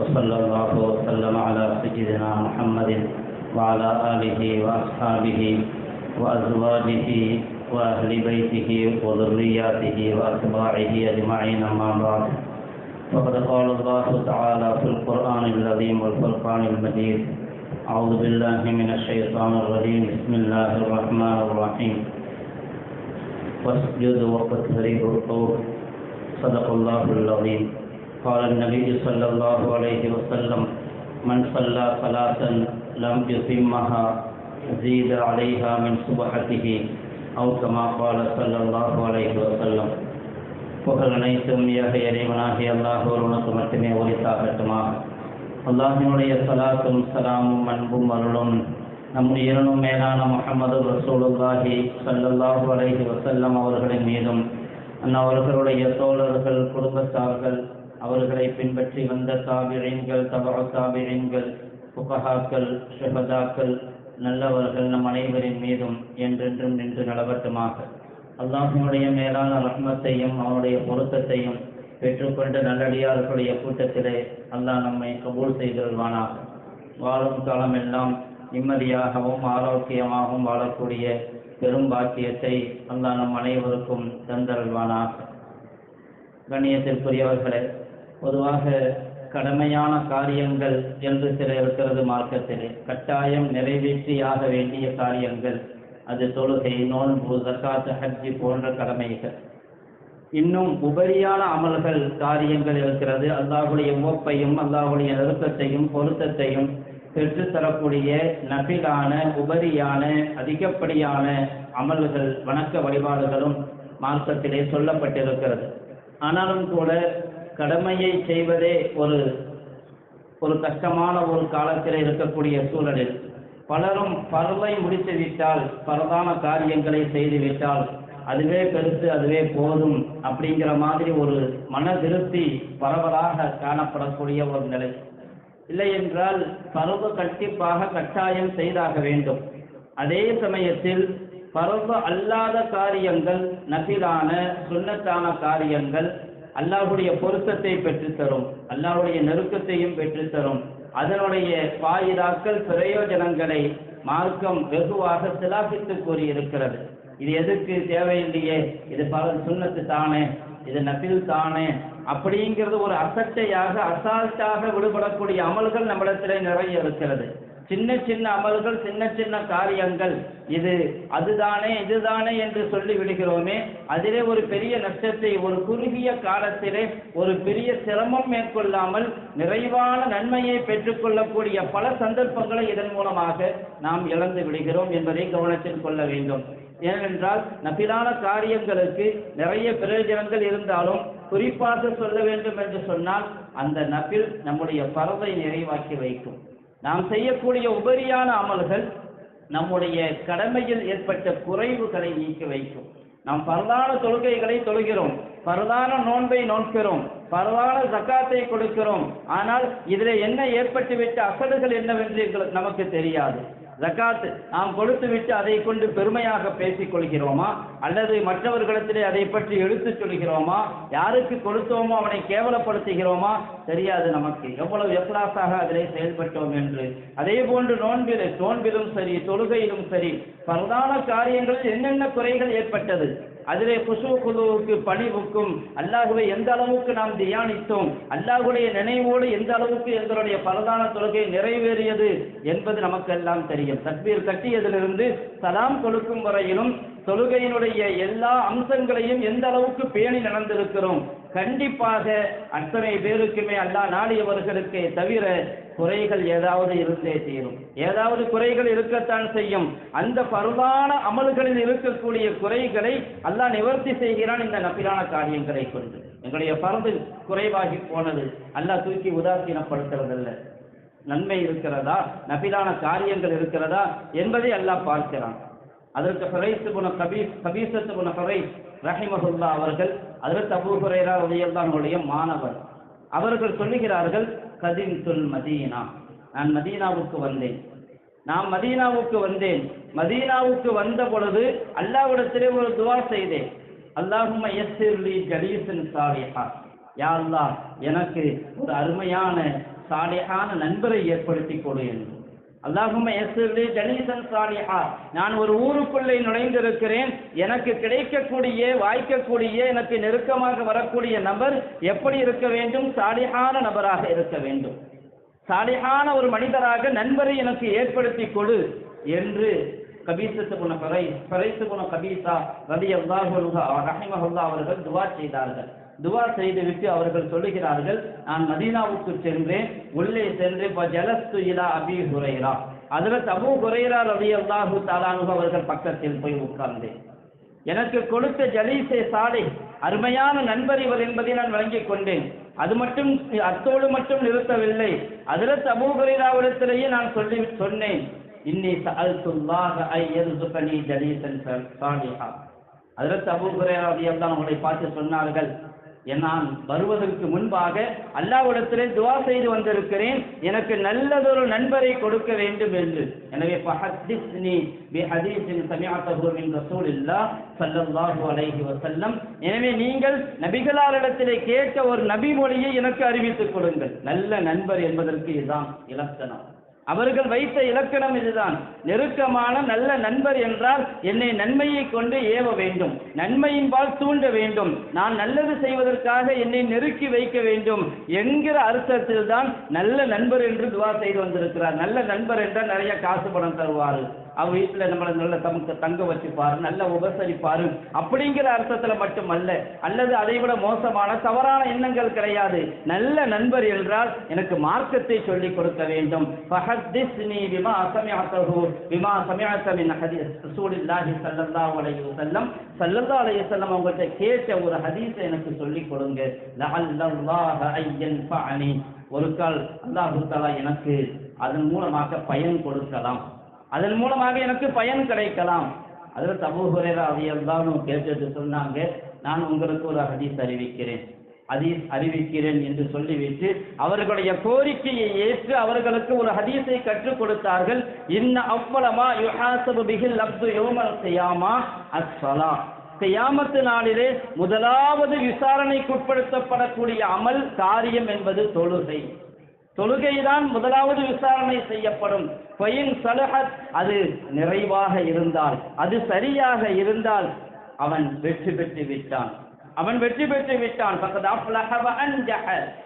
وصلى الله وسلم على سيدنا محمد وعلى آله وأصحابه وأزواجه وأهل بيته وذرياته وأتباعه أجمعين أما بعد. فقد قال الله تعالى في القرآن العظيم والفرقان المجيد أعوذ بالله من الشيطان الرجيم. بسم الله الرحمن الرحيم. واسجد واقترب الطور. صدق الله العظيم. قال النبي صلى الله عليه وسلم من صلى صلاة لم يتمها زيد عليها من سبحته أو كما قال صلى الله عليه وسلم புகழ் அனைத்தும் ஏக இறைவனாகிய அல்லாஹ் ஒருவனுக்கு மட்டுமே உரித்தாகட்டுமாக அல்லாஹினுடைய சலாத்தும் சலாமும் அன்பும் அருளும் நம் உயிரினும் மேலான முகமது ரசூலுல்லாஹி ஸல்லல்லாஹு அலைஹி வஸல்லம் அவர்களின் மீதும் அன்னவர்களுடைய தோழர்கள் குடும்பத்தார்கள் அவர்களை பின்பற்றி வந்த தாபிழின்கள் தபா தாபிழின்கள் புகஹாக்கள் ஷஹதாக்கள் நல்லவர்கள் நம் அனைவரின் மீதும் என்றென்றும் நின்று நலவட்டுமாக அல்லாஹினுடைய மேலான ரஹ்மத்தையும் அவனுடைய பொருத்தத்தையும் பெற்றுக்கொண்டு நல்லடியார்களுடைய கூட்டத்திலே அல்லாஹ் நம்மை கபூல் செய்தல்வானாக வாழும் காலமெல்லாம் நிம்மதியாகவும் ஆரோக்கியமாகவும் வாழக்கூடிய பெரும் பாக்கியத்தை அல்லாஹ் நம் அனைவருக்கும் தந்தருள்வானாக. கண்ணியத்திற்குரியவர்களே பொதுவாக கடமையான காரியங்கள் என்று சில இருக்கிறது மார்க்கத்திலே. கட்டாயம் நிறைவேற்றியாக வேண்டிய காரியங்கள். அது தொழுகை நோன்பு ஜக்காத் ஹஜ்ஜி போன்ற கடமைகள். இன்னும் உபரியான அமல்கள் காரியங்கள் இருக்கிறது. அல்லாஹுடைய உவப்பையும் அல்லாஹுடைய நெருக்கத்தையும் பொருத்தத்தையும் பெற்றுத்தரக்கூடிய நபிலான உபரியான அதிகப்படியான அமல்கள் வணக்க வழிபாடுகளும் மார்க்கத்திலே சொல்லப்பட்டிருக்கிறது. ஆனாலும் கூட கடமையை செய்வதே ஒரு ஒரு கஷ்டமான ஒரு காலத்தில் இருக்கக்கூடிய சூழலில். பலரும் பருவை முடித்துவிட்டால் பரதான காரியங்களை செய்துவிட்டால் அதுவே பெருசு அதுவே போதும் அப்படிங்கிற மாதிரி ஒரு மன திருப்தி பரவலாக காணப்படக்கூடிய ஒரு நிலை. இல்லை என்றால் பருவ கண்டிப்பாக கட்டாயம் செய்தாக வேண்டும். அதே சமயத்தில் பருவ அல்லாத காரியங்கள் நபிலான சுண்ணத்தான காரியங்கள் அல்லாஹுடைய பொருத்தத்தை பெற்றுத்தரும். அல்லாஹுடைய நெருக்கத்தையும் பெற்றுத்தரும். அதனுடைய பாயிதாக்கள் பிரயோஜனங்களை மார்க்கம் வெகுவாக சிலாபித்து கூறியிருக்கிறது. இது எதுக்கு தேவையில்லையே? இது பல சுண்ணத்து தானே? இது நபில் தானே? அப்படிங்கிறது ஒரு அசட்டையாக அசால்ட்டாக விடுபடக்கூடிய அமல்கள் நம்மிடத்திலே நிறைய இருக்கிறது. சின்ன சின்ன அமல்கள் சின்ன சின்ன காரியங்கள். இது அதுதானே இதுதானே என்று சொல்லி விடுகிறோமே. அதிலே ஒரு பெரிய நஷ்டத்தை ஒரு குறுகிய காலத்திலே ஒரு பெரிய சிரமம் மேற்கொள்ளாமல் நிறைவான நன்மையை பெற்றுக்கொள்ளக்கூடிய பல சந்தர்ப்பங்களை இதன் மூலமாக நாம் இழந்து விடுகிறோம் என்பதை கவனத்தில் கொள்ள வேண்டும். ஏனென்றால் நபிலான காரியங்களுக்கு நிறைய பிரயோஜனங்கள் இருந்தாலும் குறிப்பாக சொல்ல வேண்டும் என்று சொன்னால் அந்த நபில் நம்முடைய பறவை நிறைவாக்கி வைக்கும். நாம் செய்யக்கூடிய உபரியான அமல்கள் நம்முடைய கடமையில் ஏற்பட்ட குறைவுகளை நீக்கி வைக்கும். நாம் பரதான தொழுகைகளை தொழுகிறோம். பரதான நோன்பை நோக்கிறோம். பரவான சக்காத்தை கொடுக்கிறோம். ஆனால் இதில் என்ன ஏற்பட்டுவிட்ட அசடுகள் என்னவென்று எங்களுக்கு நமக்கு தெரியாது. ஜக்காத்து. நாம் கொடுத்து விட்டு அதை கொண்டு பெருமையாக பேசிக் கொள்கிறோமா? அல்லது மற்றவர்களிடத்திலே அதை பற்றி எடுத்துச் சொல்கிறோமா? யாருக்கு கொடுத்தோமோ அவனை கேவலப்படுத்துகிறோமா? தெரியாது நமக்கு. எவ்வளவு எப்ராசாக அதிலே செயல்பட்டோம் என்று. அதே போன்று நோன்பில் நோன்பிலும் சரி தொழுகையிலும் சரி பிரதான காரியங்களில் என்னென்ன குறைகள் ஏற்பட்டது? அதிலே குசு பணிவுக்கும் அல்லாஹுவை எந்த அளவுக்கு நாம் தியானித்தோம்? அல்லாஹுடைய நினைவோடு எந்த அளவுக்கு எங்களுடைய பலதான தொழுகை நிறைவேறியது என்பது நமக்கெல்லாம் தெரியும். தக்பீர் கட்டியதிலிருந்து சலாம் கொடுக்கும் வரையிலும் தொழுகையினுடைய எல்லா அம்சங்களையும் எந்த அளவுக்கு பேணி நடந்திருக்கிறோம்? கண்டிப்பாக அத்தனை பேருக்குமே அல்லா நாடியவர்களுக்கே தவிர குறைகள் ஏதாவது இருந்தே தீரும். ஏதாவது குறைகள் இருக்கத்தான் செய்யும். அந்த பருவான அமல்களில் இருக்கக்கூடிய குறைகளை அல்லாஹ் நிவர்த்தி செய்கிறான் இந்த நப்பிலான காரியங்களை கொண்டு. எங்களுடைய பரந்து குறைவாகி போனது அல்லாஹ் தூக்கி உதாசீனப்படுத்துறதல்ல. நன்மை இருக்கிறதா? நபிலான காரியங்கள் இருக்கிறதா? என்பதை அல்லாஹ் பார்க்கிறான். அதற்கு ஹுரைஸ் குண கபீஸ் கபீசத்து குண ஹுரைஸ் ரஹிமஹுல்லா அவர்கள் அதற்கு அபூ குறையரா உடைய மாணவர். அவர்கள் சொல்லுகிறார்கள் கதின் துல் மதீனா. நான் மதீனாவுக்கு வந்தேன். நான் மதீனாவுக்கு வந்தேன். மதீனாவுக்கு வந்த பொழுது அல்லாஹ்விடத்திலே ஒரு துவா செய்தேன். அல்லாஹும் யஸ்ஸிர்லி ஜலீசன் சாலிஹா. யா அல்லாஹ் எனக்கு ஒரு அருமையான சாலிஹான நண்பரை ஏற்படுத்தி கொடு என்று. அல்லாஹும்ம யஸ்ஸிர்லி ஜலீசன் சாலிஹா. நான் ஒரு ஊருக்குள்ளே நுழைந்திருக்கிறேன். எனக்கு கிடைக்கக்கூடிய வாய்க்கக்கூடிய எனக்கு நெருக்கமாக வரக்கூடிய நபர் எப்படி இருக்க வேண்டும்? சாலிஹான நபராக இருக்க வேண்டும். சாலிஹான ஒரு மனிதராக நண்பரை எனக்கு ஏற்படுத்தி கொடு என்று கபீசத்து குண பறை பரைசு குண கபீசா ரதி அல்லாஹு ரஹிமஹுல்லா அவர்கள் துவா செய்தார்கள். துவா செய்துவிட்டு அவர்கள் சொல்லுகிறார்கள் நான் மதீனாவுக்கு சென்றேன் உள்ளே சென்று ஜலஸ்து இலா அபி ஹுரைரா. அதில் தபு ஹுரைரா ரதி அல்லாஹு தாலானு அவர்கள் பக்கத்தில் போய் உட்கார்ந்தேன். எனக்கு கொடுத்த ஜலீசே சாலை அருமையான நண்பர் இவர் என்பதை நான் வழங்கிக் கொண்டேன். அது மட்டும் அத்தோடு மட்டும் நிறுத்தவில்லை. அதில் அபூஹுரைராவிடத்திலேயே நான் சொல்லி சொன்னேன் இன்னி சஅல்துல்லாஹ ஐ யர்சுகனி ஜலீசன் சாலிஹா. அதில் அபூஹுரைரா ரலியல்லாஹு அவங்களை பார்த்து சொன்னார்கள் நான் வருவதற்கு முன்பாக அல்லாவிடத்திலே துவா செய்து வந்திருக்கிறேன். எனக்கு நல்லதொரு நண்பரை கொடுக்க வேண்டும் என்று. எனவே ஃபஹத்திஸ்னி பிஹதீஸின் சமிஅத்தஹு மின் ரசூலில்லாஹ் ஸல்லல்லாஹு அலைஹி வஸல்லம். எனவே நீங்கள் நபிகளாரிடத்திலே கேட்ட ஒரு நபி மொழியை எனக்கு அறிவித்துக் கொடுங்கள். நல்ல நண்பர் என்பதற்கு இதுதான் இலக்கணம். அவர்கள் வைத்த இலக்கணம் இதுதான். நெருக்கமான நல்ல நண்பர் என்றால் என்னை நன்மையை கொண்டு ஏவ வேண்டும். நன்மையின்பால் தூண்ட வேண்டும். நான் நல்லது செய்வதற்காக என்னை நெருக்கி வைக்க வேண்டும் என்கிற அர்த்தத்தில் தான் நல்ல நண்பர் என்று துவா செய்து வந்திருக்கிறார். நல்ல நண்பர் என்றால் நிறைய காசு பணம் தருவார். அவர் வீட்டில் நம்மளை நல்ல தங்க தங்க வச்சுப்பாரு நல்ல உபசரிப்பாரு. அப்படிங்கிற அர்த்தத்தில் மட்டுமல்ல அல்லது அதை விட மோசமான தவறான எண்ணங்கள் கிடையாது. நல்ல நண்பர் என்றால் எனக்கு மார்க்கத்தை சொல்லிக் கொடுக்க வேண்டும். ஃபஹத்திஸ்னி பிமா விமா பிமா விமா மின் ஹதீஸ் ரசூலுல்லாஹி சல்லல்லா அலைஹி செல்லம் ஸல்லல்லாஹு அலைஹி வஸல்லம் அவங்கள்ட்ட கேட்ட ஒரு ஹதீஸை எனக்கு சொல்லிக் கொடுங்க. லஹல்லாஹ ஐயன் ஃபஅனி ஒரு கால் அல்லாஹு தஆலா எனக்கு அதன் மூலமாக பயன் கொடுக்கலாம். அதன் மூலமாக எனக்கு பயன் கிடைக்கலாம். அதில் சமூகரா அதையெல்லாம் கேட்டுட்டு சொன்னாங்க நான் உங்களுக்கு ஒரு ஹதீஸ் அறிவிக்கிறேன். ஹதீஸ் அறிவிக்கிறேன் என்று சொல்லிவிட்டு அவர்களுடைய கோரிக்கையை ஏற்று அவர்களுக்கு ஒரு ஹதீஸை கற்றுக் கொடுத்தார்கள். இன்ன அவ்வளமா யுஹாசபு பிகில் அப்து யோமல் செய்யாமா அஸ்ஸலா கியாமத்து நாளிலே முதலாவது விசாரணைக்குட்படுத்தப்படக்கூடிய அமல் காரியம் என்பது தொழுகை. தொழுகைதான் முதலாவது விசாரணை செய்யப்படும். பயின் சலுகத் அது நிறைவாக இருந்தால் அது சரியாக இருந்தால் அவன் வெற்றி பெற்று விட்டான். அவன் வெற்றி பெற்று விட்டான்.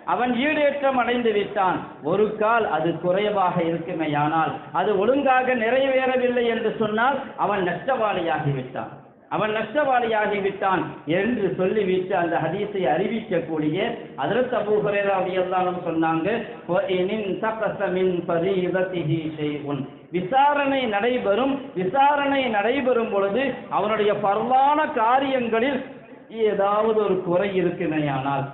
அவன் ஈடேற்றம் அடைந்து விட்டான். ஒரு கால் அது குறைவாக இருக்குமேயானால் அது ஒழுங்காக நிறைவேறவில்லை என்று சொன்னால் அவன் நஷ்டவாளியாகி விட்டான். அவன் நஷ்டவாளியாகி விட்டான் என்று சொல்லிவிட்டு அந்த ஹதீஸை அறிவிக்கக்கூடிய அதற்கு அபூ ஹுரைரா சொன்னாங்க விசாரணை நடைபெறும் விசாரணை நடைபெறும் பொழுது அவனுடைய பரவான காரியங்களில் ஏதாவது ஒரு குறை இருக்குமேயானால்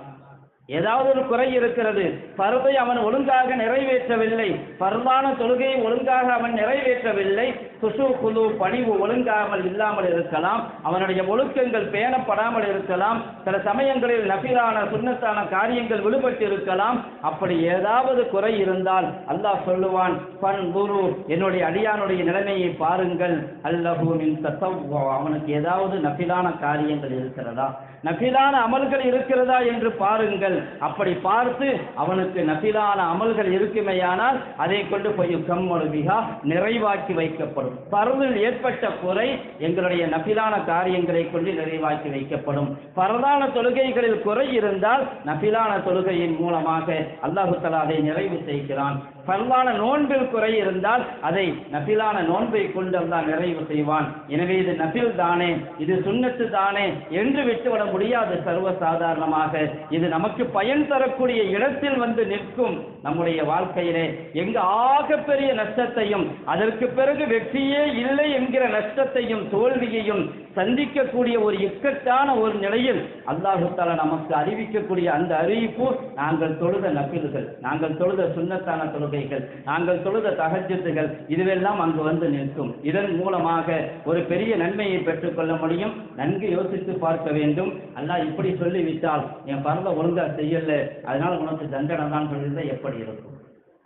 ஏதாவது ஒரு குறை இருக்கிறது. பருவை அவன் ஒழுங்காக நிறைவேற்றவில்லை. பருவான தொழுகையை ஒழுங்காக அவன் நிறைவேற்றவில்லை. சுசு குழு பணிவு ஒழுங்காமல் இல்லாமல் இருக்கலாம். அவனுடைய ஒழுக்கங்கள் பேணப்படாமல் இருக்கலாம். சில சமயங்களில் நபிலான சுண்ணத்தான காரியங்கள் விடுபட்டு இருக்கலாம் அப்படி ஏதாவது குறை இருந்தால் அல்லாஹ் சொல்லுவான் பன் குரு என்னுடைய அடியானுடைய நிலைமையை பாருங்கள். அல்லஹூமின் தத்தவ்வா. அவனுக்கு ஏதாவது நபிலான காரியங்கள் இருக்கிறதா? நபிலான அமல்கள் இருக்கிறதா என்று பாருங்கள். அப்படி பார்த்து அவனுக்கு நபிலான அமல்கள் இருக்குமேயானால் அதை கொண்டு போய் கம்மொழுவிகா நிறைவாக்கி வைக்கப்படும். பருவில் ஏற்பட்ட குறை எங்களுடைய நபிலான காரியங்களை கொண்டு நிறைவாக்கி வைக்கப்படும். பரதான தொழுகைகளில் குறை இருந்தால் நபிலான தொழுகையின் மூலமாக அல்லாஹு தலா அதை நிறைவு செய்கிறான். பரவான நோன்பில் குறை இருந்தால் அதை நபிலான நோன்பை கொண்டு அல்லாஹ் நிறைவு செய்வான். எனவே இது நபில் தானே இது சுண்ணத்து தானே என்று விட்டுவிட முடியாது சர்வ சாதாரணமாக இது நமக்கு பயன் தரக்கூடிய இடத்தில் வந்து நிற்கும். நம்முடைய வாழ்க்கையிலே எங்கு ஆகப்பெரிய நஷ்டத்தையும் அதற்கு பிறகு வெற்றி வெற்றியே இல்லை என்கிற நஷ்டத்தையும் தோல்வியையும் சந்திக்கக்கூடிய ஒரு இக்கட்டான ஒரு நிலையில் அல்லாஹு தாலா நமக்கு அறிவிக்கக்கூடிய அந்த அறிவிப்பு நாங்கள் தொழுத நபில்கள் நாங்கள் தொழுத சுண்ணத்தான தொழுகைகள் நாங்கள் தொழுத தகஜத்துகள் இதுவெல்லாம் அங்கு வந்து நிற்கும். இதன் மூலமாக ஒரு பெரிய நன்மையை பெற்றுக்கொள்ள முடியும். நன்கு யோசித்து பார்க்க வேண்டும். அல்லாஹ் இப்படி சொல்லிவிட்டால் என் பரவ ஒழுங்கா செய்யல. அதனால உனக்கு தண்டனை தான் சொல்லியிருந்தால் எப்படி இருக்கும்?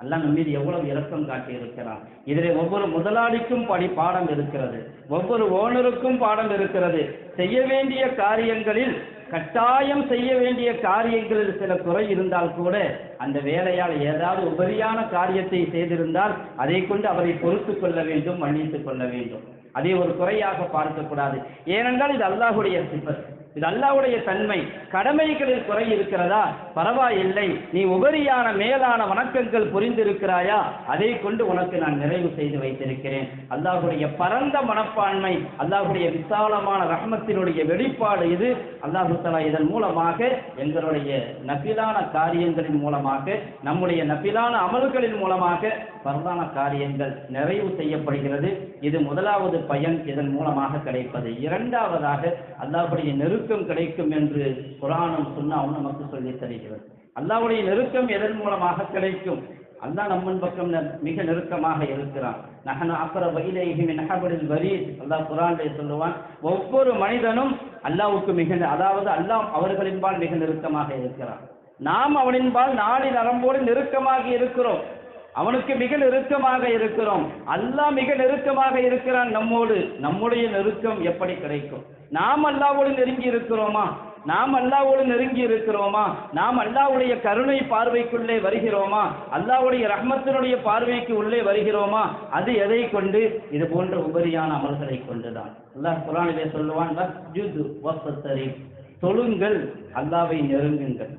அல்லாஹ் நம்ம மீது எவ்வளவு இரக்கம் காட்டி இருக்கிறான். இதிலே ஒவ்வொரு முதலாளிக்கும் படி பாடம் இருக்கிறது. ஒவ்வொரு ஓனருக்கும் பாடம் இருக்கிறது. செய்ய வேண்டிய காரியங்களில் கட்டாயம் செய்ய வேண்டிய காரியங்களில் சில குறை இருந்தால் கூட அந்த வேலையால் ஏதாவது உபரியான காரியத்தை செய்திருந்தால் அதை கொண்டு அவரை பொறுத்து கொள்ள வேண்டும் மன்னித்துக் கொள்ள வேண்டும். அதை ஒரு குறையாக பார்க்கக்கூடாது. ஏனென்றால் இது அல்லாஹுடைய சிபத் இது அல்லாவுடைய தன்மை. கடமைகளில் குறை இருக்கிறதா? பரவாயில்லை. நீ உபரியான மேலான வணக்கங்கள் புரிந்திருக்கிறாயா? அதை கொண்டு உனக்கு நான் நிறைவு செய்து வைத்திருக்கிறேன். அல்லாஹுடைய பரந்த மனப்பான்மை அல்லாஹுடைய விசாலமான ரஹ்மத்தினுடைய வெளிப்பாடு இது. அல்லாஹு இதன் மூலமாக எங்களுடைய நபிலான காரியங்களின் மூலமாக நம்முடைய நபிலான அமல்களின் மூலமாக பரதான காரியங்கள் நிறைவு செய்யப்படுகிறது. இது முதலாவது பயன் இதன் மூலமாக கிடைப்பது. இரண்டாவதாக அல்லாஹ்வுடைய நெருக்கம் கிடைக்கும் என்று குரானும் சுண்ணாவும் நமக்கு சொல்லி தருகிறது. அல்லாவுடைய நெருக்கம் எதன் மூலமாக கிடைக்கும்? அல்லா நம்மன் பக்கம் மிக நெருக்கமாக இருக்கிறான். நகன அப்புற வயிலேகி நகபடில் வரி அல்லாஹ் குரானிலே சொல்லுவான் ஒவ்வொரு மனிதனும் அல்லாவுக்கு மிக அதாவது அல்லாஹ் அவர்களின்பால் மிக நெருக்கமாக இருக்கிறான். நாம் அவனின்பால் நாடி நரம்போடு நெருக்கமாக இருக்கிறோம். அவனுக்கு மிக நெருக்கமாக இருக்கிறோம். அல்லாஹ் மிக நெருக்கமாக இருக்கிறான் நம்மோடு. நம்முடைய நெருக்கம் எப்படி கிடைக்கும்? நாம் அல்லாவோடு நெருங்கி இருக்கிறோமா? நாம் அல்லாஹ்வோடு நெருங்கி இருக்கிறோமா? நாம் அல்லாவுடைய கருணை பார்வைக்குள்ளே வருகிறோமா? அல்லாவுடைய ரஹ்மத்தினுடைய பார்வைக்கு உள்ளே வருகிறோமா? அது எதை கொண்டு? இது போன்ற உபரியான அமல்களை கொண்டுதான். அல்லாஹ் குரானிலே சொல்லுவான் தொழுங்கள் அல்லாவை நெருங்குங்கள்.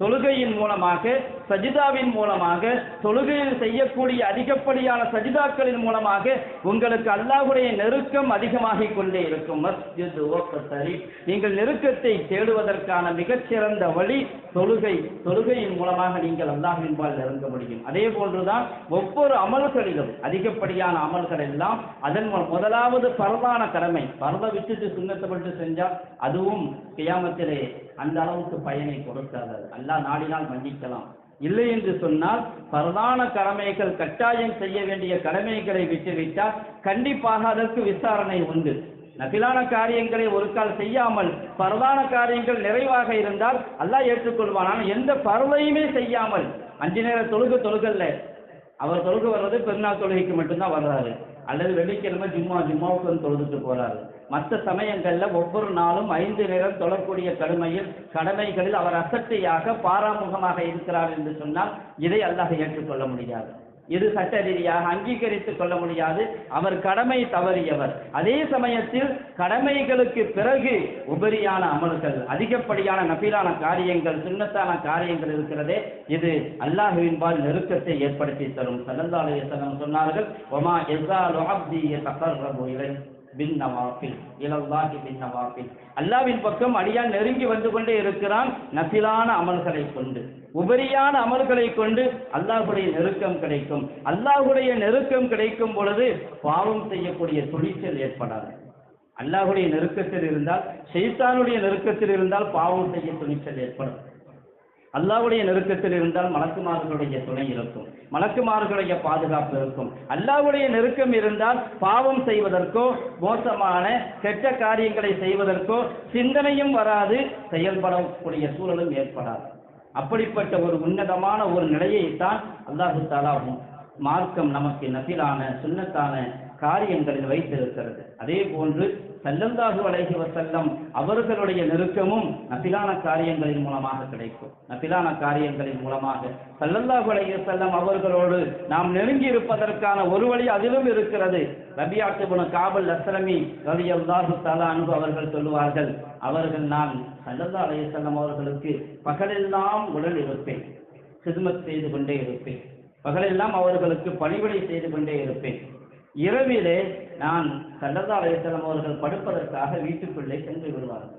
தொழுகையின் மூலமாக சஜிதாவின் மூலமாக தொழுகையில் செய்யக்கூடிய அதிகப்படியான சஜிதாக்களின் மூலமாக உங்களுக்கு அல்லாஹுடைய நெருக்கம் அதிகமாகிக் கொண்டே இருக்கும். மஸ்ஜித் நீங்கள் நெருக்கத்தை தேடுவதற்கான மிகச்சிறந்த வழி தொழுகை. தொழுகையின் மூலமாக நீங்கள் அல்லாஹ்வின்பால் நெருங்க முடியும். அதே போன்றுதான் ஒவ்வொரு அமல்களிலும் அதிகப்படியான அமல்கள் எல்லாம் அதன் மூலம் முதலாவது பரதான கடமை. பரத விட்டுட்டு சுண்ணத்தை விட்டு செஞ்சால் அதுவும் கியாமத்திலே அந்த அளவுக்கு பயனை கொடுக்காது. அல்லாஹ் நாடினால் மன்னிக்கலாம். இல்லை என்று சொன்னால் பிரதான கடமைகள் கட்டாயம் செய்ய வேண்டிய கடமைகளை விட்டுவிட்டால் கண்டிப்பாக அதற்கு விசாரணை உண்டு. நபிலான காரியங்களை ஒரு கால் செய்யாமல் பரதான காரியங்கள் நிறைவாக இருந்தால் அல்லாஹ் ஏற்றுக்கொள்வான். ஆனால் எந்த பறவையுமே செய்யாமல் அஞ்சு நேர தொழுக தொழுகல்ல. அவர் தொழுக வர்றது பெருநாள் தொழுகைக்கு மட்டும்தான் வர்றாரு. அல்லது வெள்ளிக்கிழமை ஜும்மா ஜும்மாவுக்கு வந்து தொழுதுட்டு போறாரு. மற்ற சமயங்கள்ல ஒவ்வொரு நாளும் ஐந்து நேரம் தொழக்கூடிய கடுமையில் கடமைகளில் அவர் அசட்டையாக பாராமுகமாக இருக்கிறார் என்று சொன்னால் இதை அல்லாஹ் ஏற்றுக்கொள்ள முடியாது. இது சட்ட ரீதியாக அங்கீகரித்துக் கொள்ள முடியாது. அவர் கடமை தவறியவர். அதே சமயத்தில் கடமைகளுக்கு பிறகு உபரியான அமல்கள் அதிகப்படியான நபிலான காரியங்கள் சுண்ணத்தான காரியங்கள் இருக்கிறதே இது அல்லாஹுவின்பால் நெருக்கத்தை ஏற்படுத்தி தரும். சல்லல்லாஹு சொன்னார்கள் ஒமா எஸாலு அப்தி யதகர்ரபு பின் நவாஃபில் இலல்லாஹி பின் நவாஃபில். அல்லாவின் பக்கம் அடியான் நெருங்கி வந்து கொண்டே இருக்கிறான் நசிலான அமல்களை கொண்டு. உபரியான அமல்களை கொண்டு அல்லாஹுடைய நெருக்கம் கிடைக்கும். அல்லாஹுடைய நெருக்கம் கிடைக்கும் பொழுது பாவம் செய்யக்கூடிய துணிச்சல் ஏற்படாது. அல்லாஹுடைய நெருக்கத்தில் இருந்தால் ஷைத்தானுடைய நெருக்கத்தில் இருந்தால் பாவம் செய்ய துணிச்சல் ஏற்படும். அல்லாவுடைய நெருக்கத்தில் இருந்தால் மலக்குமார்களுடைய துணை இருக்கும். மலக்குமார்களுடைய பாதுகாப்பு இருக்கும். அல்லாவுடைய நெருக்கம் இருந்தால் பாவம் செய்வதற்கோ மோசமான கெட்ட காரியங்களை செய்வதற்கோ சிந்தனையும் வராது செயல்படக்கூடிய சூழலும் ஏற்படாது. அப்படிப்பட்ட ஒரு உன்னதமான ஒரு நிலையைத்தான் அல்லாஹு தாலாவும் மார்க்கம் நமக்கு நபிலான சுன்னத்தான காரியங்களில் வைத்திருக்கிறது. அதே போன்று சல்லல்லாஹு அலைஹி செல்லம் அவர்களுடைய நெருக்கமும் நபிலான காரியங்களின் மூலமாக கிடைக்கும். நபிலான காரியங்களின் மூலமாக சல்லல்லாஹு அலைஹி செல்லம் அவர்களோடு நாம் நெருங்கி இருப்பதற்கான ஒரு வழி அதிலும் இருக்கிறது. ரபியாத்து குண காபல் ரவி அல்லாஹு தலா அன்பு அவர்கள் சொல்லுவார்கள் அவர்கள் நான் சல்லல்லாஹு அலைஹி செல்லம் அவர்களுக்கு பகலெல்லாம் உடல் இருப்பேன் சிதுமத் செய்து கொண்டே இருப்பேன். பகலெல்லாம் அவர்களுக்கு பணிவிடை செய்து கொண்டே இருப்பேன். இரவிலே நான் சல்லல்லா அலையம் அவர்கள் படுப்பதற்காக வீட்டுக்குள்ளே சென்று விடுவார்கள்.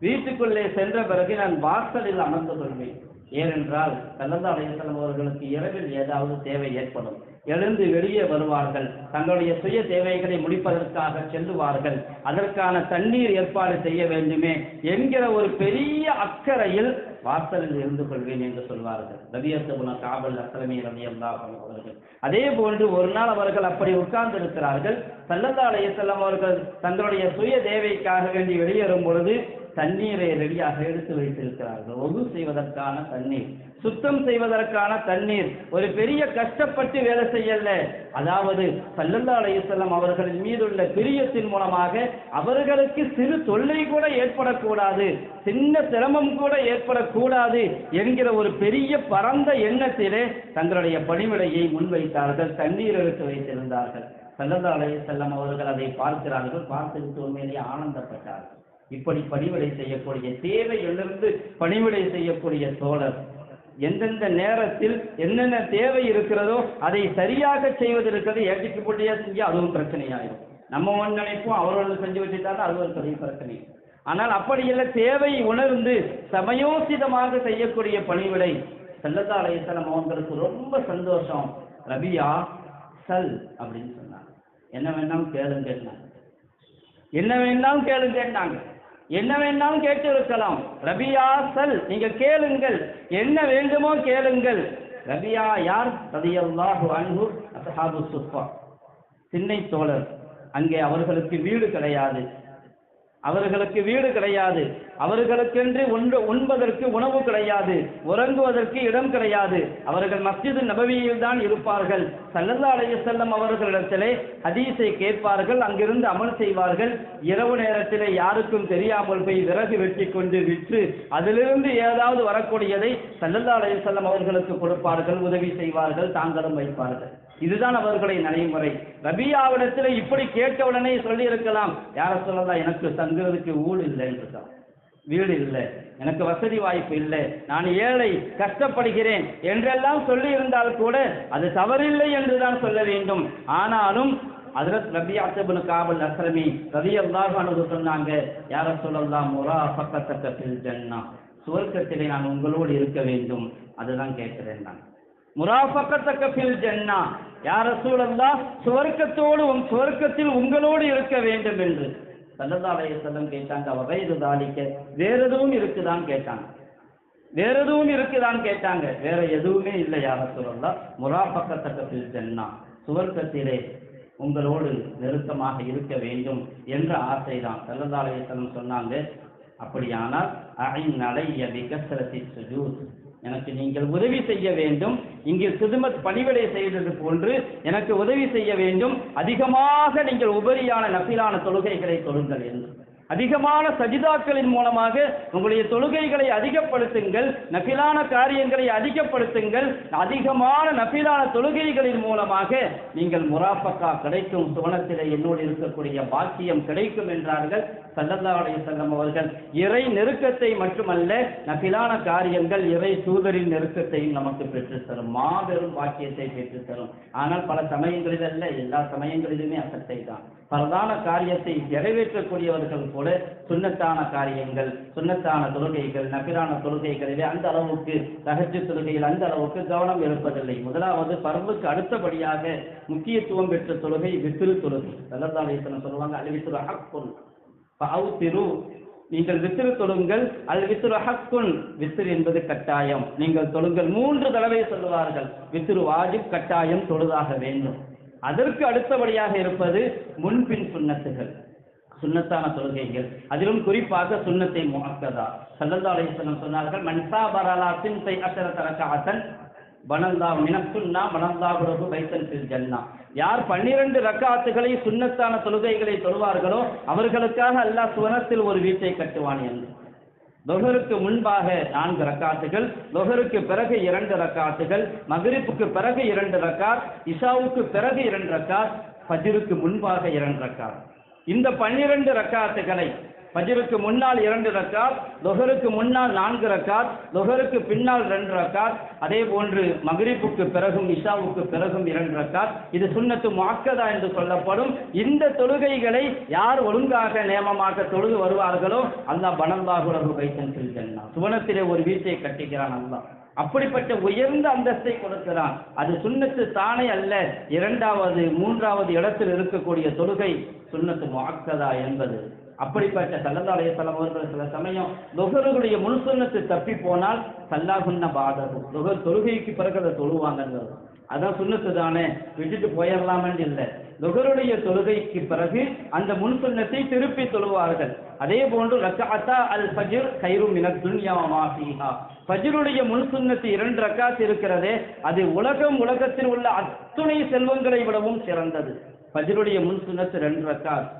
வீட்டுக்குள்ளே சென்ற பிறகு நான் வாசலில் அமர்ந்து கொள்வேன் ஏனென்றால் சல்லல்லா அலைஹிஸ்ஸலாம் அவர்களுக்கு இரவில் ஏதாவது தேவை ஏற்படும். எழுந்து வெளியே வருவார்கள். தங்களுடைய சுய தேவைகளை முடிப்பதற்காக செல்லுவார்கள். அதற்கான தண்ணீர் ஏற்பாடு செய்ய வேண்டுமே என்கிற ஒரு பெரிய அக்கறையில் வாசலில் இருந்து கொள்வேன் என்று சொல்வார்கள். ரபியத்துபுன காபல் அஸ்லமி ரவி அவர்கள். அதே போன்று ஒரு நாள் அவர்கள் அப்படி உட்கார்ந்து இருக்கிறார்கள் சல்லல்லா செல்லம் அவர்கள் தங்களுடைய சுய தேவைக்காக வேண்டி வெளியேறும் பொழுது தண்ணீரை ரெடியாக எடுத்து வைத்திருக்கிறார்கள். ஒது செய்வதற்கான தண்ணீர். சுத்தம் செய்வதற்கான தண்ணீர். ஒரு பெரிய கஷ்டப்பட்டு வேலை செய்யல. அதாவது சல்லல்லா அலையுசல்லம் அவர்களின் மீதுள்ள பிரியத்தின் மூலமாக அவர்களுக்கு சிறு தொல்லை கூட ஏற்படக்கூடாது. சின்ன சிரமம் கூட ஏற்படக்கூடாது என்கிற ஒரு பெரிய பரந்த எண்ணத்திலே தங்களுடைய பணிவிடையை முன்வைத்தார்கள். தண்ணீர் எடுத்து வைத்திருந்தார்கள். சல்லல்லா அலையுசல்லம் அவர்கள் அதை பார்க்கிறார்கள். பார்த்துவிட்டு உண்மையிலேயே ஆனந்தப்பட்டார்கள். இப்படி பணிவிடை செய்யக்கூடிய தேவையிலிருந்து பணிவிடை செய்யக்கூடிய தோழர் எந்தெந்த நேரத்தில் என்னென்ன தேவை இருக்கிறதோ அதை சரியாக செய்வது இருக்கிறது ஏற்றிக்கப்பட்டியா செஞ்சு அதுவும் பிரச்சனையாயிரும். நம்ம ஒன் நினைப்போம் அவர்கள் செஞ்சு வச்சுட்டாலும் அது ஒரு பெரிய பிரச்சனை. ஆனால் அப்படி இல்லை தேவை உணர்ந்து சமயோசிதமாக செய்யக்கூடிய பணிவிடை. செல்லத்தா அலையத்தலம் அவங்களுக்கு ரொம்ப சந்தோஷம். ரபியா சல் அப்படின்னு சொன்னாங்க. என்ன வேணாலும் கேளுங்க என்ன வேணாலும் கேளுங்கன்னாங்க. என்ன வேணாலும் கேட்டு இருக்கலாம். ரபியா சல் நீங்க கேளுங்கள். என்ன வேண்டுமோ கேளுங்கள். ரபியா யார்? ரதியல்லாஹு அன்பு அசஹாபு சுஃபா. திண்ணை தோழர். அங்கே அவர்களுக்கு வீடு கிடையாது. அவர்களுக்கு வீடு கிடையாது. அவர்களுக்கென்று உண்ப உண்பதற்கு உணவு கிடையாது. உறங்குவதற்கு இடம் கிடையாது. அவர்கள் மஸ்ஜிது நபவியில் தான் இருப்பார்கள். சல்லல்லா அலைஹிஸ்ஸல்லம் அவர்களிடத்திலே ஹதீஸை கேட்பார்கள். அங்கிருந்து அமல் செய்வார்கள். இரவு நேரத்திலே யாருக்கும் தெரியாமல் போய் விறகு வெட்டி கொண்டு விற்று அதிலிருந்து ஏதாவது வரக்கூடியதை சல்லல்லா அலைஹிஸ்ஸல்லம் அவர்களுக்கு கொடுப்பார்கள் உதவி செய்வார்கள் தாங்களும் வைப்பார்கள். இதுதான் அவர்களுடைய நடைமுறை ரபியாவிடத்தில் இப்படி கேட்டவுடனே சொல்லி இருக்கலாம் யார சொல்லலாம் எனக்கு தங்குறதுக்கு ஊழ் இல்லை என்றுதான் வீடு இல்லை. எனக்கு வசதி வாய்ப்பு இல்லை. நான் ஏழை கஷ்டப்படுகிறேன் என்றெல்லாம் சொல்லி இருந்தால் கூட அது தவறில்லை என்று தான் சொல்ல வேண்டும். ஆனாலும் ஹஜரத் ரபி அசபுன் காபல் அஸ்ரமி ரவி அல்லாஹ் சொன்னாங்க யார சொல்லலாம் முரா பக்கத்தக்க ஜன்னா சுவர்க்கத்திலே நான் உங்களோடு இருக்க வேண்டும். அதுதான் கேட்கிறேன் நான். முராஃபக்கத்தக்கபில் ஜன்னா. யார சூழல்லா சுவர்க்கத்தோடு உன் சுவர்க்கத்தில் உங்களோடு இருக்க வேண்டும் என்று. சல்லதாலய அலைஹிஸ்ஸலாம் கேட்டாங்க வகைது தாலிக்க? வேற எதுவும் இருக்குதான் கேட்டாங்க. வேற எதுவும் இருக்குதான்னு கேட்டாங்க. வேற எதுவுமே இல்லை யார சூழல்லா முராஃபக்கத்தக்கபில் ஜன்னா. சுவர்க்கத்திலே உங்களோடு நெருக்கமாக இருக்க வேண்டும் என்ற ஆசைதான். செல்லதாலய அலைஹிஸ்ஸலாம் சொன்னாங்க. அப்படியானால் அயின் நடைய விகசரத்தின் சுஜூத். எனக்கு நீங்கள் உதவி செய்ய வேண்டும். இங்கே சிதுமத் பணிவிடை செய்தது போன்று எனக்கு உதவி செய்ய வேண்டும். அதிகமாக நீங்கள் உபரியான நபிலான தொழுகைகளை தொழுங்கள் என்று. அதிகமான சஜிதாக்களின் மூலமாக உங்களுடைய தொழுகைகளை அதிகப்படுத்துங்கள் நபிலான காரியங்களை அதிகப்படுத்துங்கள் அதிகமான நபிலான தொழுகைகளின் மூலமாக நீங்கள் முராபக்கா கிடைக்கும் சுவனத்திலே என்னோடு இருக்கக்கூடிய பாக்கியம் கிடைக்கும் என்றார்கள் சல்லல்லா செல்லம் அவர்கள். இறை நெருக்கத்தை மட்டுமல்ல நபிலான காரியங்கள் இறை தூதரின் நெருக்கத்தையும் நமக்கு பெற்றுத்தரும் மாபெரும் பாக்கியத்தை பெற்றுத்தரும். ஆனால் பல சமயங்களில் அல்ல எல்லா சமயங்களிலுமே அசட்டை தான் பிரதான காரியத்தை நிறைவேற்றக்கூடியவர்கள் போல சுண்ணத்தான காரியங்கள் சுண்ணத்தான தொழுகைகள் நபிரான தொழுகைகளிலே அந்த அளவுக்கு தகச்சு தொழுகையில் அந்த அளவுக்கு கவனம் இருப்பதில்லை முதலாவது பரவுக்கு அடுத்தபடியாக முக்கியத்துவம் பெற்ற தொழுகை வித்திரு தொழுகை. சல்லல்லாஹு சொல்லுவாங்க அது வித்திரு அஹக்குன் திரு நீங்கள் வித்திரு தொழுங்கள் அல் வித்திரு ஹக்குன். வித்திரு என்பது கட்டாயம். நீங்கள் தொழுங்கள் மூன்று தடவை சொல்லுவார்கள் வித்திரு வாஜிப் கட்டாயம் தொழுதாக வேண்டும். அதற்கு அடுத்தபடியாக இருப்பது முன்பின் சுண்ணத்துகள். சுன்னத்தான தொழுகைகள். அதிலும் குறிப்பாக சுன்னத்தை முகக்கதா சல்லல்லா அலைஹிஸ்ஸலாம் சொன்னார்கள் மன்சா பரலா சிந்தை அசர தரக்காத்தன் வனந்தா மினசுன்னா வனந்தா குரகு வைத்தன் சில் ஜன்னா. யார் பன்னிரண்டு ரக்காத்துகளை சுன்னத்தான தொழுகைகளை தொழுவார்களோ அவர்களுக்காக அல்லாஹ் சுவனத்தில் ஒரு வீட்டை கட்டுவான் என்று. தொஹருக்கு முன்பாக நான்கு ரக்காத்துகள் தொஹருக்கு பிறகு இரண்டு ரக்காத்துகள் மகரிப்புக்கு பிறகு இரண்டு ரக்கார் இஷாவுக்கு பிறகு இரண்டு ரக்கார் ஃபஜ்ருக்கு முன்பாக இரண்டு ரக்கார் இந்த பன்னிரண்டு ரக்காத்துகளை பஜிருக்கு முன்னால் இரண்டு ரக்காத் லொஹருக்கு முன்னால் நான்கு ரக்காத் லொஹருக்கு பின்னால் ரெண்டு ரக்காத் அதே போன்று மகரிப்புக்கு பிறகும் இஷாவுக்கு பிறகும் இரண்டு ரக்காத். இது சுன்னத்து மாக்கதா என்று சொல்லப்படும். இந்த தொழுகைகளை யார் ஒழுங்காக நேமமாக தொழுது வருவார்களோ அல்லா பனந்தாகுலகு வைத்தன் செல்ஜன்னா சுவனத்திலே ஒரு வீட்டை கட்டுகிறான் அல்லாஹ். அப்படிப்பட்ட உயர்ந்த அந்தஸ்தை கொடுக்கிறான். அது சுண்ணத்து தானே அல்ல இரண்டாவது மூன்றாவது இடத்தில் இருக்கக்கூடிய தொழுகை சுண்ணத்து வாக்கதா என்பது. அப்படிப்பட்ட சல்லதாலய அலைஹி அவர்கள் சில சமயம் லுகருடைய முன் சுன்னத்து தப்பி போனால் சல்லாகுன்ன பாதகு. நுகர் தொழுகைக்கு பிறகு அதை தொழுவாங்கங்கிறது. அதான் சுண்ணத்து தானே விட்டுட்டு போயிடலாமன்னு இல்லை. நுகருடைய தொழுகைக்கு பிறகு அந்த முன் சுன்னத்தை திருப்பி தொழுவார்கள். அதே போன்று ரக்காத்தா அல் ஃபஜ்ர் கைரு மினத் துன்யா வமா ஃபீஹா. ஃபஜ்ருடைய முன் சுண்ணத்து இரண்டு ரக்காத் இருக்கிறதே அது உலகம் உலகத்தில் உள்ள அத்துணை செல்வங்களை விடவும் சிறந்தது. ஃபஜ்ருடைய முன் சுன்னத்து ரெண்டு ரக்காத்.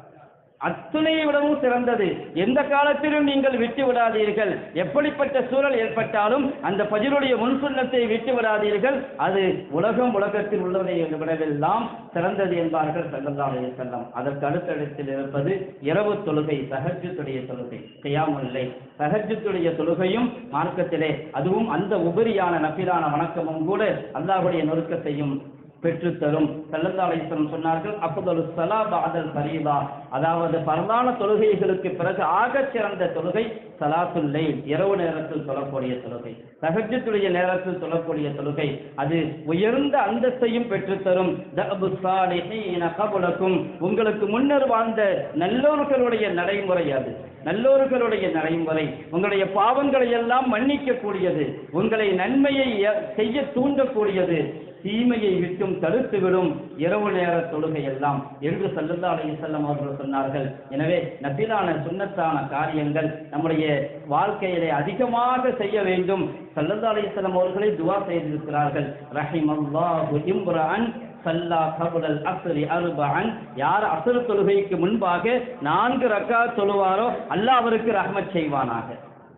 அத்துணையை விடவும் சிறந்தது. எந்த காலத்திலும் நீங்கள் விட்டு விடாதீர்கள். எப்படிப்பட்ட சூழல் ஏற்பட்டாலும் அந்த பதிலுடைய முன்சுண்ணத்தை விட்டு விடாதீர்கள். அது உலகம் உலகத்தில் உள்ளதை விடவெல்லாம் சிறந்தது என்பார்கள் ஸல்லல்லாஹு செல்லம் அதற்கு அடுத்தடுத்தில் இருப்பது இரவு தொழுகை சகஜத்துடைய தொழுகை. செய்யாமல்லை சகஜத்துடைய தொழுகையும் மார்க்கத்திலே அதுவும் அந்த உபரியான நப்பிலான வணக்கமும் கூட அல்லாஹுடைய நொறுக்கத்தையும் பெற்றுத்தரும். செல்லந்தாலேஸ்வரம் சொன்னார்கள் அப்போது சலா பாதல் பரீதா அதாவது பரதான தொழுகைகளுக்கு பிறகு ஆகச் சிறந்த தொழுகை சலாத்துல்லை இரவு நேரத்தில் சொல்லக்கூடிய தொழுகை. சகஜத்துடைய நேரத்தில் சொல்லக்கூடிய தொழுகை அது உயர்ந்த அந்தஸ்தையும் பெற்றுத்தரும். கபுலக்கும் உங்களுக்கு முன்னர் வாழ்ந்த நல்லோர்களுடைய நடைமுறை அது. நல்லோர்களுடைய நடைமுறை உங்களுடைய பாவங்களை எல்லாம் மன்னிக்கக்கூடியது உங்களை நன்மையை செய்ய தூண்டக்கூடியது. தீமையை விட்டும் தடுத்துவிடும் இரவு நேர தொழுகை எல்லாம் என்று சல்லல்லா அலைஹி செல்லம் அவர்கள் சொன்னார்கள். எனவே நபிலான சுன்னத்தான காரியங்கள் நம்முடைய வாழ்க்கையிலே அதிகமாக செய்ய வேண்டும். சல்லல்லா அலைஹி செல்லம் அவர்களை துவா செய்திருக்கிறார்கள். ரஹிம் அல்லாஹு இம்ரான் சல்லா கபுடல் அசரி அருபான் யார் அசர் தொழுகைக்கு முன்பாக நான்கு ரக்கா தொழுவாரோ அல்லாஹ் அவருக்கு ரஹ்மத் செய்வானாக.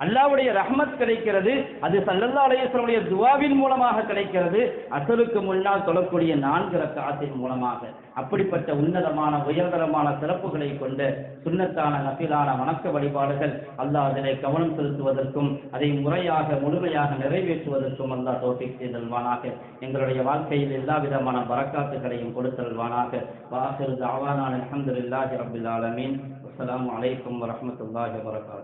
அல்லாவுடைய ரஹ்மத் கிடைக்கிறது அது சல்லல்லா அலையஸ்வருடைய துவாவின் மூலமாக கிடைக்கிறது. அசலுக்கு முன்னால் தொழக்கூடிய நான்கு ரக்காத்தின் மூலமாக. அப்படிப்பட்ட உன்னதமான உயர்தரமான சிறப்புகளை கொண்டு சுன்னத்தான நபிலான வணக்க வழிபாடுகள் அல்லாஹ் அதிலே கவனம் செலுத்துவதற்கும் அதை முறையாக முழுமையாக நிறைவேற்றுவதற்கும் அல்லாஹ் தோப்பிக் செய்தல்வானாக எங்களுடைய வாழ்க்கையில் எல்லா விதமான வரக்காத்துகளையும் கொடுத்தல்வானாக வாசிறு தாவானான் அலமதுல்லாஹி ரபில் ஆலமீன். அஸ்லாம் அலைக்கும் வரமத்துல்லாஹி வரகாத்து